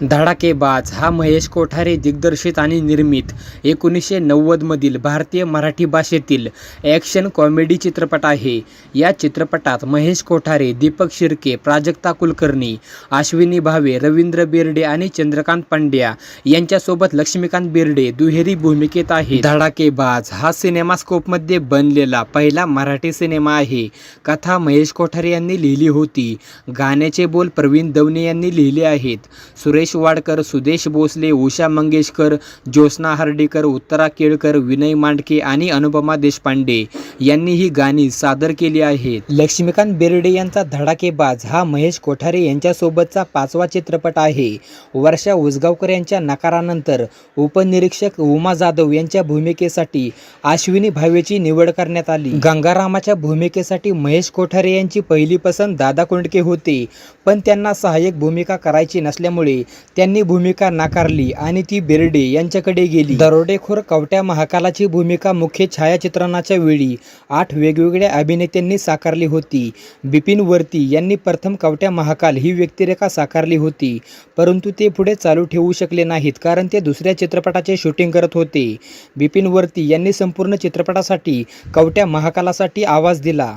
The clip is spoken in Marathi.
धडाकेबाज हा महेश कोठारे दिग्दर्शित आणि निर्मित एकोणीसशे नव्वदमधील भारतीय मराठी भाषेतील ॲक्शन कॉमेडी चित्रपट आहे. या चित्रपटात महेश कोठारे दीपक शिर्के प्राजक्ता कुलकर्णी अश्विनी भावे रवींद्र बेर्डे आणि चंद्रकांत पांड्या यांच्यासोबत लक्ष्मीकांत बेर्डे दुहेरी भूमिकेत आहे धडाकेबाज हा सिनेमास्कोपमध्ये बनलेला पहिला मराठी सिनेमा आहे. कथा महेश कोठारे यांनी लिहिली होती. गाण्याचे बोल प्रवीण दवने यांनी लिहिले आहेत. सुरेश वाडकर सुदेश भोसले उषा मंगेशकर ज्योत्स्ना हर्डीकर उत्तरा केळकर विनय मांडके आणि अनुपमा देशपांडे यांनी ही गाणी सादर केली आहेत. लक्ष्मीकांत बेर्डे यांचा धडाकेबाज हा महेश कोठारे यांच्यासोबतचा पाचवा चित्रपट आहे. वर्षा उसगावकर यांच्या नकारानंतर उपनिरीक्षक उमा जाधव यांच्या भूमिकेसाठी अश्विनी भावेची निवड करण्यात आली. गंगारामाच्या भूमिकेसाठी महेश कोठारे यांची पहिली पसंत दादा कोंडके होते पण त्यांना सहाय्यक भूमिका करायची नसल्यामुळे त्यांनी भूमिका नाकारली आणि ती बेर्डे यांच्याकडे गेली. दरोडेखोर कवट्या महाकालाची भूमिका मुख्य छायाचित्रणाच्या वेळी आठ वेगवेगळ्या अभिनेत्यांनी साकारली होती. बिपिन वर्ती यांनी प्रथम कवट्या महाकाल ही व्यक्तिरेखा साकारली होती परंतु ते पुढे चालू ठेवू शकले नाहीत कारण ते दुसऱ्या चित्रपटाचे शूटिंग करत होते. बिपिन वर्ती यांनी संपूर्ण चित्रपटासाठी कवट्या महाकालासाठी आवाज दिला.